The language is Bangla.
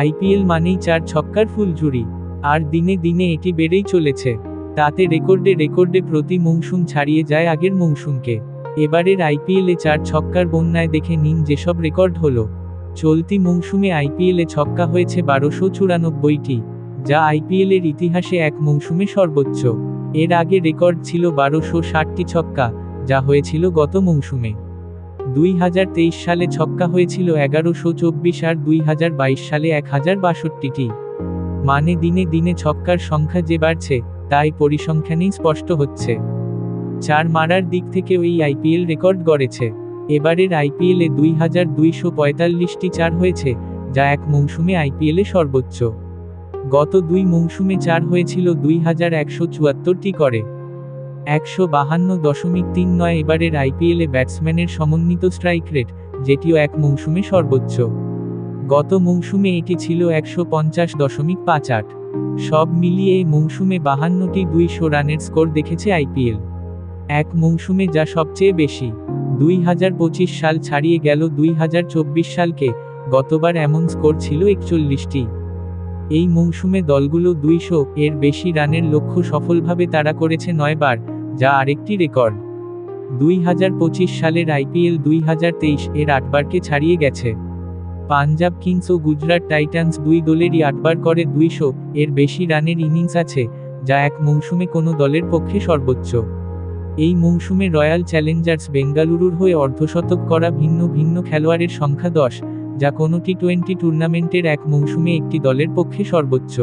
আইপিএল মানেই চার ছক্কার ফুলঝুরি আর দিনে দিনে এটি বেড়েই চলেছে। তাতে রেকর্ডে রেকর্ডে প্রতি মৌসুম ছাড়িয়ে যায় আগের মৌসুমকে। এবারের আইপিএলে চার ছক্কার বন্যায় দেখে নিন যেসব রেকর্ড হলো। চলতি মৌসুমে আইপিএলে ছক্কা হয়েছে বারোশো চুরানব্বইটি, যা আইপিএলের ইতিহাসে এক মৌসুমে সর্বোচ্চ। এর আগে রেকর্ড ছিল বারোশো ষাটটি ছক্কা, যা হয়েছিল গত মৌসুমে। দুই হাজার তেইশ সালে ছক্কা হয়েছিল এগারোশো চব্বিশ আর দুই হাজার বাইশ সালে এক হাজার বাষট্টিটি। মানে দিনে দিনে ছক্কার সংখ্যা যে বাড়ছে, তাই পরিসংখ্যানেই স্পষ্ট হচ্ছে। চার মারার দিক থেকেও এই আইপিএল রেকর্ড গড়েছে। এবারের আইপিএলে দুই হাজার দুইশো পঁয়তাল্লিশটি চার হয়েছে, যা এক মৌসুমে আইপিএলে সর্বোচ্চ। গত দুই মৌসুমে চার হয়েছিল দুই হাজার একশো চুয়াত্তরটি করে। একশো বাহান্ন দশমিক তিন নয় এবারের আইপিএলে ব্যাটসম্যানের সমন্বিত স্ট্রাইক রেট, যেটিও এক মৌসুমে সর্বোচ্চ। গত মৌসুমে এটি ছিল একশো পঞ্চাশ দশমিক পাঁচ আট। সব মিলিয়ে এই মৌসুমে বাহান্নটি দুইশো রানের স্কোর দেখেছে আইপিএল। এক মৌসুমে যা সবচেয়ে বেশি, দুই হাজার পঁচিশ সাল ছাড়িয়ে গেল দুই হাজার চব্বিশ সালকে, গতবার এমন স্কোর ছিল একচল্লিশটি। এই মৌসুমে দলগুলো দুইশো এর বেশি রানের লক্ষ্য সফলভাবে তারা করেছে নয়বার যা আরেকটি রেকর্ড। দুই হাজার পঁচিশ সালের আইপিএল দুই হাজার তেইশ এর আটবারকে ছাড়িয়ে গেছে। পাঞ্জাব কিংস ও গুজরাট টাইটান্স দুই দলেরই আটবার করে দুইশো এর বেশি রানের ইনিংস আছে, যা এক মৌসুমে কোনো দলের পক্ষে সর্বোচ্চ। এই মৌসুমে রয়্যাল চ্যালেঞ্জার্স বেঙ্গালুরুর হয়ে অর্ধশতক করা ভিন্ন ভিন্ন খেলোয়াড়ের সংখ্যা দশ, যা কোনো টি টোয়েন্টি টুর্নামেন্টের এক মৌসুমে একটি দলের পক্ষে সর্বোচ্চ।